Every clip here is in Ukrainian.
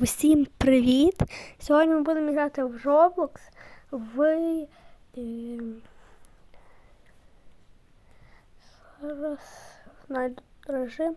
Усім привіт! Сьогодні ми будемо грати в Roblox в е, зараз знайду режим.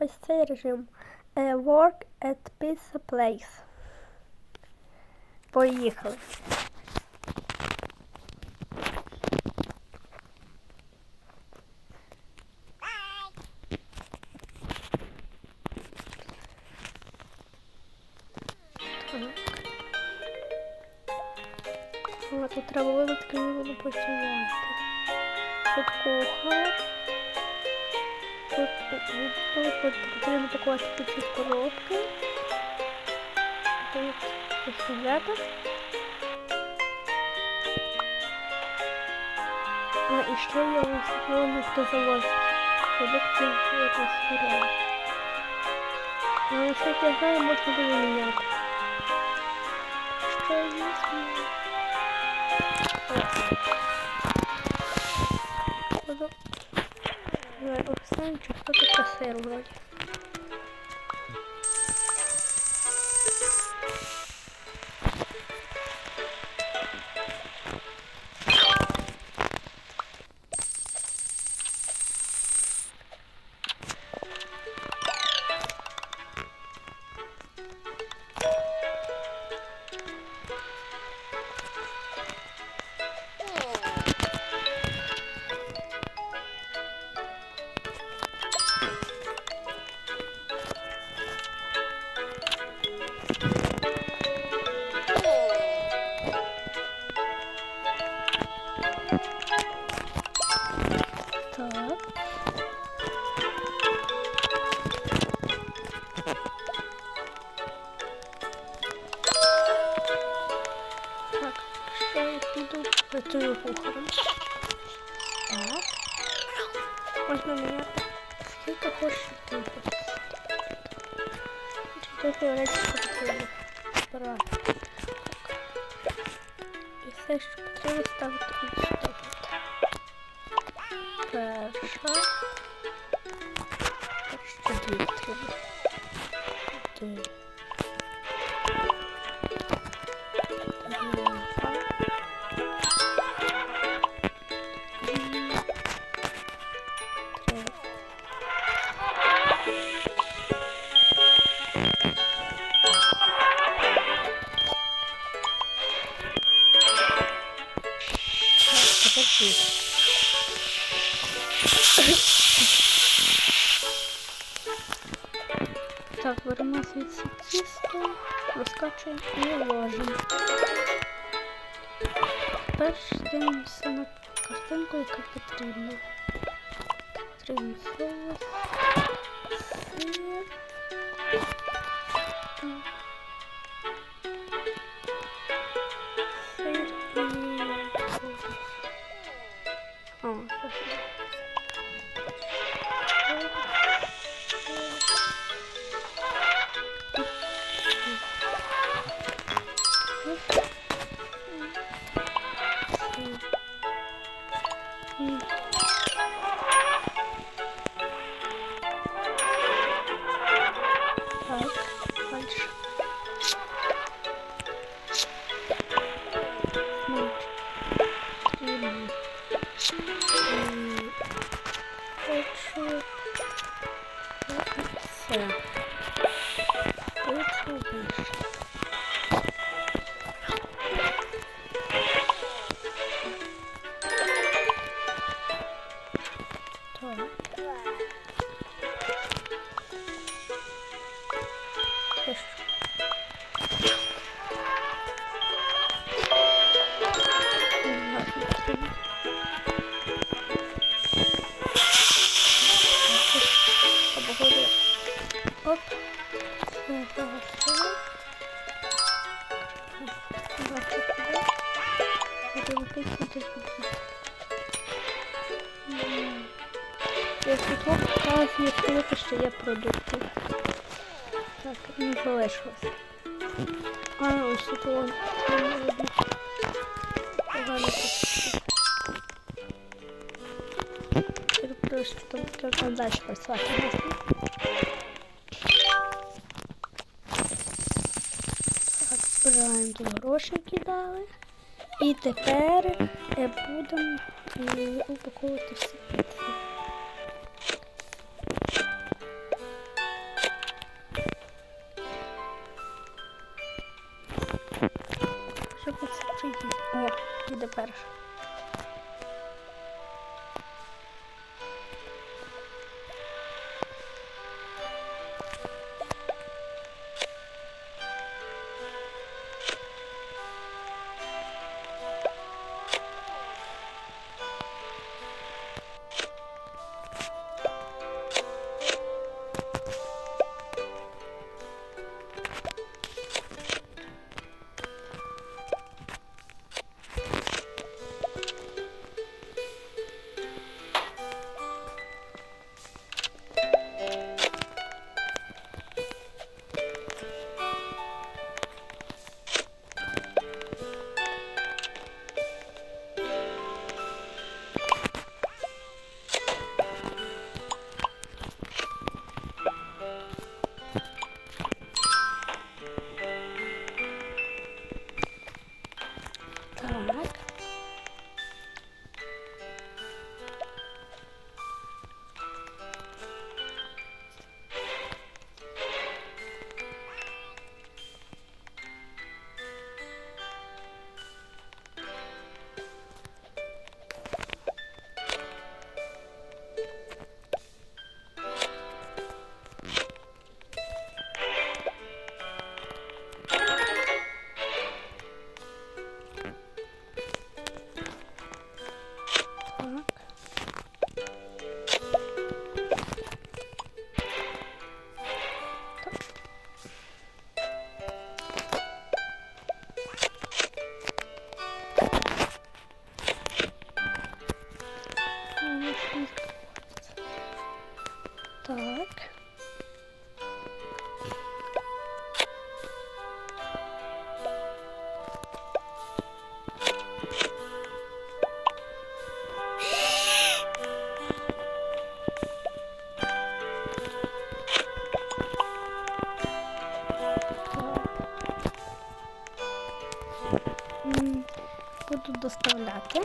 Ось цей режим. Е, Work at Pizza Place. Поїхали. Треба виводки не буду працювати. Тут кухня. Тут, потрібно пакувати в коробки. Тут пістолета. А, і ще є ось воно, хто завозить продукти в ресторан. А я знаю, можна буде міняти. Що є? Буду... Оксана, чи хто тут касир вроді. То теоретично потрібно збирати. І все. Так, беремо звідси тісто, розкачуємо і ложимо. Тепер дивимося на картинку, яка потрібна. Потрібен соус. Сир Оп. Якщо тут вказує сказати, що є продукти. Так, не залишилось. А, ось тут вон. Там. Погано тут. Перепрошую, там треба далі працювати. Збираємо тут гроші кидали. І тепер е, будемо е, упаковувати всі доставляти.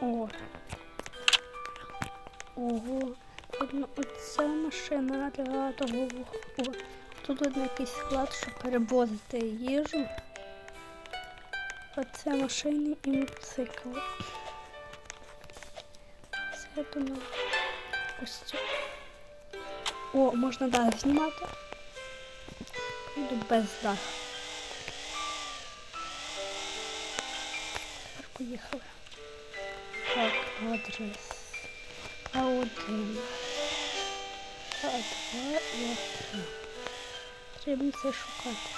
О. Ого. Видно, оця машина для того. О, тут один якийсь склад, щоб перевозити їжу. Оце машини і мотоцикл. Це думаю. Ось. О, можна дах знімати. Йду без даху. Поїхали. Так, адрес. А1. А2 і А3. Треба це шукати.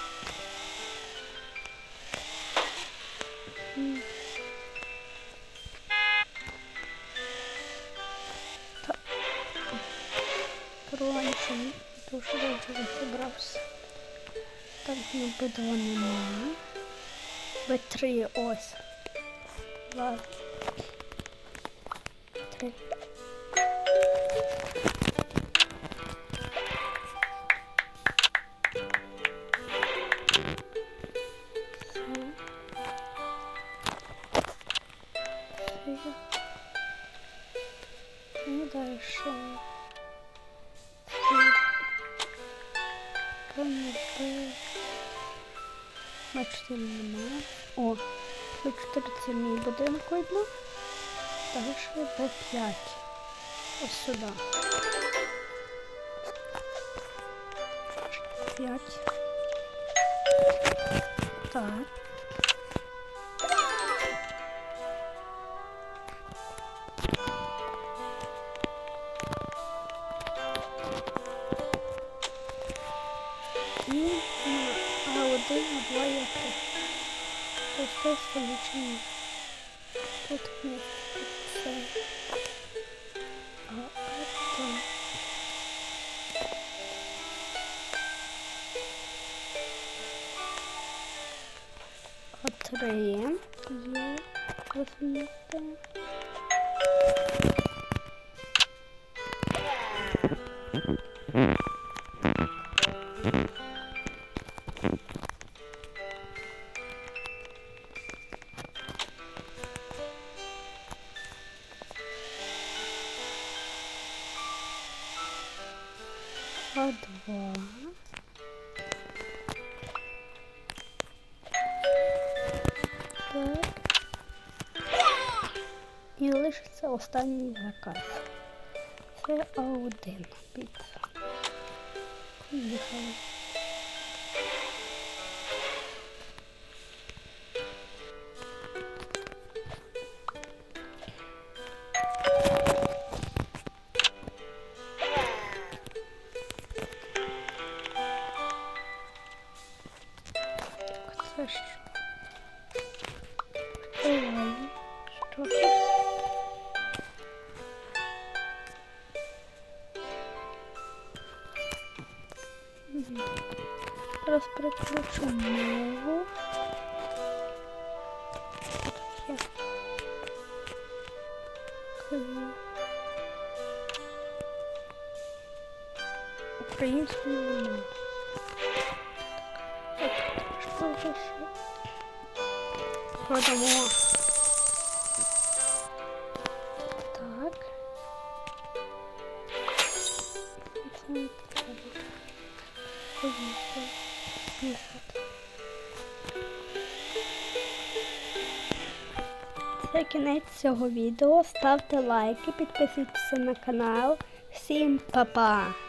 Так. Раніше дуже добре розібрався. Так, ну Б2 немає. Б3 ось. Два. Це мій будинок видно. Далі Б5. Ось сюди. 5. Так. І на А1, А2 є 3. Тобто сполучення. Тут є це. А это... А3 є розміти. Лишиться останній заказ. Це А1 піца. Поїхали. Зараз переключу мову. Є. К- Українською мовою. Так, що це ще? Продамо. Кінець цього відео. Ставте лайки, підписуйтесь на канал. Всім па-па!